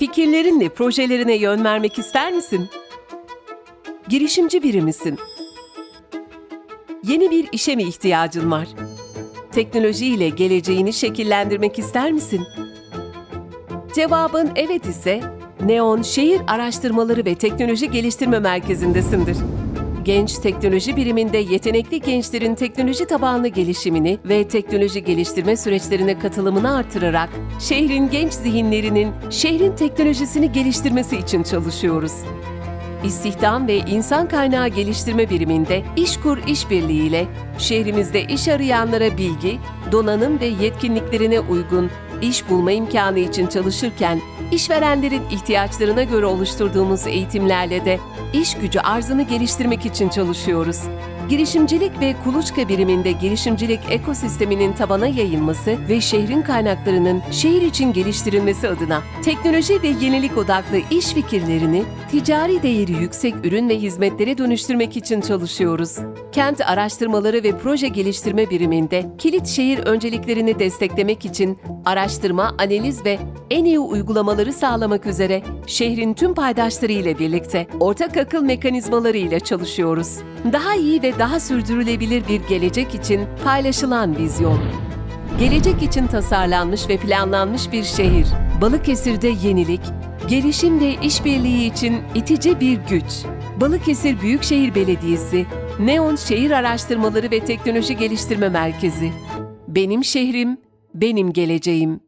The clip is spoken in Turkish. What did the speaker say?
Fikirlerinle projelerine yön vermek ister misin? Girişimci biri misin? Yeni bir işe mi ihtiyacın var? Teknolojiyle geleceğini şekillendirmek ister misin? Cevabın evet ise Neon Şehir Araştırmaları ve Teknoloji Geliştirme Merkezi'ndesindir. Genç Teknoloji Biriminde yetenekli gençlerin teknoloji tabanlı gelişimini ve teknoloji geliştirme süreçlerine katılımını artırarak şehrin genç zihinlerinin şehrin teknolojisini geliştirmesi için çalışıyoruz. İstihdam ve İnsan Kaynağı Geliştirme Biriminde İşkur İşbirliği ile şehrimizde iş arayanlara bilgi, donanım ve yetkinliklerine uygun iş bulma imkanı için çalışırken işverenlerin ihtiyaçlarına göre oluşturduğumuz eğitimlerle de iş gücü arzını geliştirmek için çalışıyoruz. Girişimcilik ve kuluçka biriminde girişimcilik ekosisteminin tabana yayılması ve şehrin kaynaklarının şehir için geliştirilmesi adına teknoloji ve yenilik odaklı iş fikirlerini ticari değeri yüksek ürün ve hizmetlere dönüştürmek için çalışıyoruz. Kent Araştırmaları ve Proje Geliştirme Biriminde kilit şehir önceliklerini desteklemek için araştırma, analiz ve en iyi uygulamaları sağlamak üzere şehrin tüm paydaşları ile birlikte ortak akıl mekanizmaları ile çalışıyoruz. Daha iyi ve daha sürdürülebilir bir gelecek için paylaşılan vizyon. Gelecek için tasarlanmış ve planlanmış bir şehir. Balıkesir'de yenilik, gelişim ve işbirliği için itici bir güç. Balıkesir Büyükşehir Belediyesi, Neon Şehir Araştırmaları ve Teknoloji Geliştirme Merkezi. Benim şehrim, benim geleceğim.